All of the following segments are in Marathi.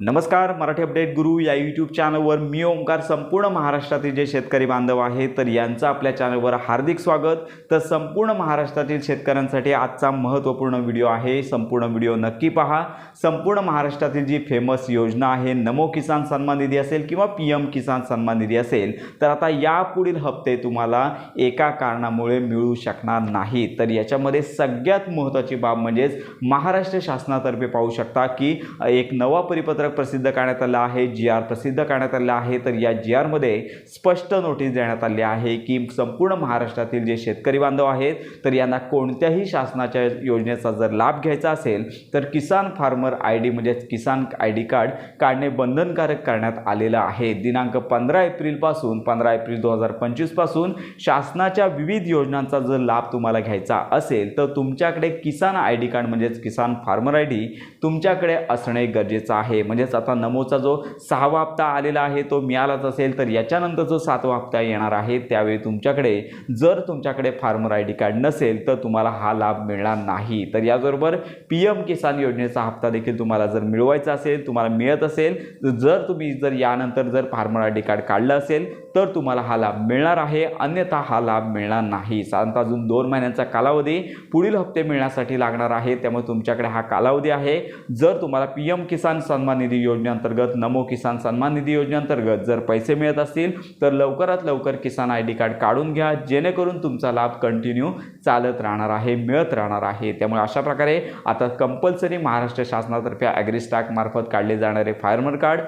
नमस्कार मराठी अपडेट गुरु या यूट्यूब चॅनलवर मी ओंकार संपूर्ण महाराष्ट्रातील जे शेतकरी बांधव आहेत तर यांचं आपल्या चॅनलवर हार्दिक स्वागत. तर संपूर्ण महाराष्ट्रातील शेतकऱ्यांसाठी आजचा महत्त्वपूर्ण व्हिडिओ आहे. संपूर्ण व्हिडिओ नक्की पहा. संपूर्ण महाराष्ट्रातील जी फेमस योजना आहे नमो किसान सन्मान निधी असेल किंवा पी एम किसान सन्मान निधी असेल तर आता यापुढील हप्ते तुम्हाला एका कारणामुळे मिळू शकणार नाही. तर याच्यामध्ये सगळ्यात महत्त्वाची बाब म्हणजेच महाराष्ट्र शासनातर्फे पाहू शकता की एक नवा परिपत्रक प्रसिद्ध करण्यात आलं आहे. जी आर प्रसिद्ध करण्यात आलं आहे. तर या जी आरमध्ये स्पष्ट नोटीस देण्यात आली आहे की संपूर्ण महाराष्ट्रातील जे शेतकरी बांधव आहेत तर यांना कोणत्याही शासनाच्या योजनेचा जर लाभ घ्यायचा असेल तर किसान फार्मर आय डी म्हणजेच किसान आय डी कार्ड काढणे बंधनकारक करण्यात आलेलं आहे. दिनांक पंधरा एप्रिलपासून पंधरा एप्रिल दोन हजार पंचवीसपासून शासनाच्या विविध योजनांचा जर लाभ तुम्हाला घ्यायचा असेल तर तुमच्याकडे किसान आय डी कार्ड म्हणजेच किसान फार्मर आय डी तुमच्याकडे असणे गरजेचं आहे. म्हणजेच आता नमोचा जो सहावा हप्ता आलेला आहे तो मिळालाच असेल तर याच्यानंतर जो सातवा हप्ता येणार आहे त्यावेळी तुमच्याकडे जर तुमच्याकडे फार्मर आय डी कार्ड नसेल तर तुम्हाला हा लाभ मिळणार नाही. तर याचबरोबर पी एम किसान योजनेचा हप्ता देखील तुम्हाला जर मिळवायचा असेल तुम्हाला मिळत असेल जर तुम्ही जर यानंतर जर फार्मर आय डी कार्ड काढलं असेल तर तुम्हाला हा लाभ मिळणार आहे अन्यथा हा लाभ मिळणार नाही. साधारणतः अजून दोन महिन्यांचा कालावधी पुढील हप्ते मिळण्यासाठी लागणार आहे त्यामुळे तुमच्याकडे हा कालावधी आहे. जर तुम्हाला पी एम किसान सन्मान निधी योजनेअंतर्गत नमो किसान सन्मान निधी योजनेअंतर्गत जर पैसे मिळत असतील तर लवकरात लवकर किसान आय डी कार्ड काढून घ्या जेणेकरून तुमचा लाभ कंटिन्यू चालत राहणार आहे मिळत राहणार आहे. त्यामुळे अशा प्रकारे आता कंपल्सरी महाराष्ट्र शासनातर्फे ॲग्रिस्टॅक मार्फत काढले जाणारे farmer card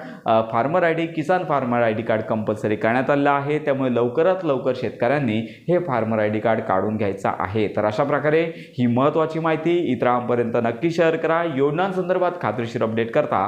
farmer I D Kisan farmer I D card compulsory करण्यात आलं आहे. त्यामुळे लवकरात लवकर शेतकऱ्यांनी हे फार्मर आय डी कार्ड काढून घ्यायचं आहे. तर अशा प्रकारे ही महत्त्वाची माहिती इतरांपर्यंत नक्की शेअर करा. योजनांसंदर्भात खात्रीशीर अपडेट करता